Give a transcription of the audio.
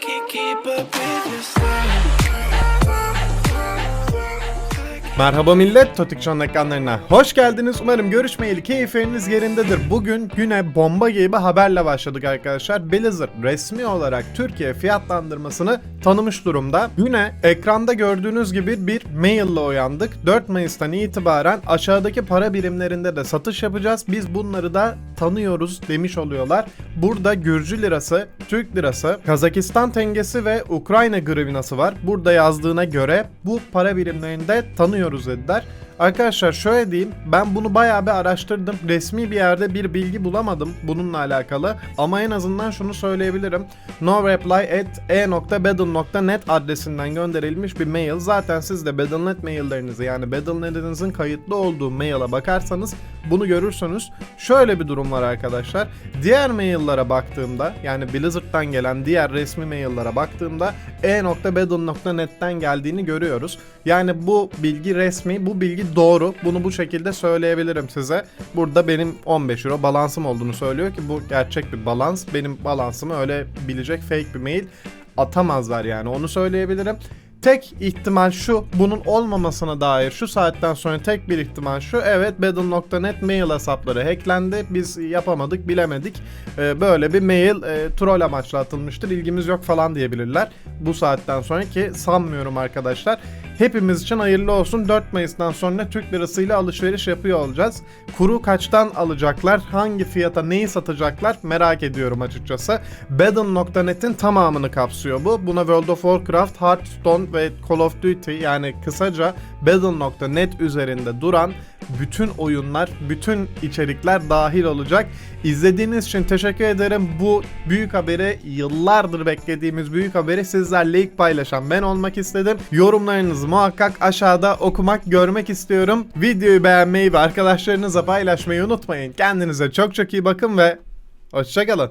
can't keep up with your style. Merhaba millet, Totikşon ekranlarına hoş geldiniz. Umarım görüşmeyeli keyifleriniz yerindedir. Bugün güne bomba gibi haberle başladık arkadaşlar. Blizzard resmi olarak Türkiye fiyatlandırmasını tanımış durumda. Güne ekranda gördüğünüz gibi bir mail ile uyandık. 4 Mayıs'tan itibaren aşağıdaki para birimlerinde de satış yapacağız. Biz bunları da tanıyoruz demiş oluyorlar. Burada Gürcü lirası, Türk lirası, Kazakistan tengesi ve Ukrayna grivnası var. Burada yazdığına göre bu para birimlerinde tanıyoruz dediler. Arkadaşlar şöyle diyeyim ben bunu bayağı bir araştırdım. Resmi bir yerde bir bilgi bulamadım bununla alakalı. Ama en azından şunu söyleyebilirim. No reply at e.battle.net adresinden gönderilmiş bir mail. Zaten siz de Battle.net maillerinizi yani Battle.net'inizin kayıtlı olduğu maile bakarsanız bunu görürsünüz. Şöyle bir durum var arkadaşlar. Diğer maillere baktığımda yani Blizzard'dan gelen diğer resmi maillere baktığımda e.battle.net'ten geldiğini görüyoruz. Yani bu bilgi resmi, bu bilgi doğru. Bunu bu şekilde söyleyebilirim size. Burada benim 15 euro balansım olduğunu söylüyor ki bu gerçek bir balans. Benim balansımı öyle bilecek fake bir mail atamazlar yani onu söyleyebilirim. Tek ihtimal şu, bunun olmamasına dair şu saatten sonra tek bir ihtimal şu. Evet Battle.net mail hesapları hacklendi. Biz yapamadık, bilemedik. Ee, böyle bir mail e, troll amaçlı atılmıştır. İlgimiz yok falan diyebilirler. Bu saatten sonra ki sanmıyorum arkadaşlar. Hepimiz için hayırlı olsun. 4 Mayıs'tan sonra Türk lirasıyla alışveriş yapıyor olacağız. Kuru kaçtan alacaklar? Hangi fiyata neyi satacaklar? Merak ediyorum açıkçası. Battle.net'in tamamını kapsıyor bu. Buna World of Warcraft, Hearthstone ve Call of Duty yani kısaca Battle.net üzerinde duran bütün oyunlar, bütün içerikler dahil olacak. İzlediğiniz için teşekkür ederim. Bu büyük haberi yıllardır beklediğimiz büyük haberi sizlerle ilk paylaşan ben olmak istedim. Yorumlarınızı muhakkak aşağıda okumak, görmek istiyorum. Videoyu beğenmeyi ve arkadaşlarınızla paylaşmayı unutmayın. Kendinize çok çok iyi bakın ve hoşçakalın.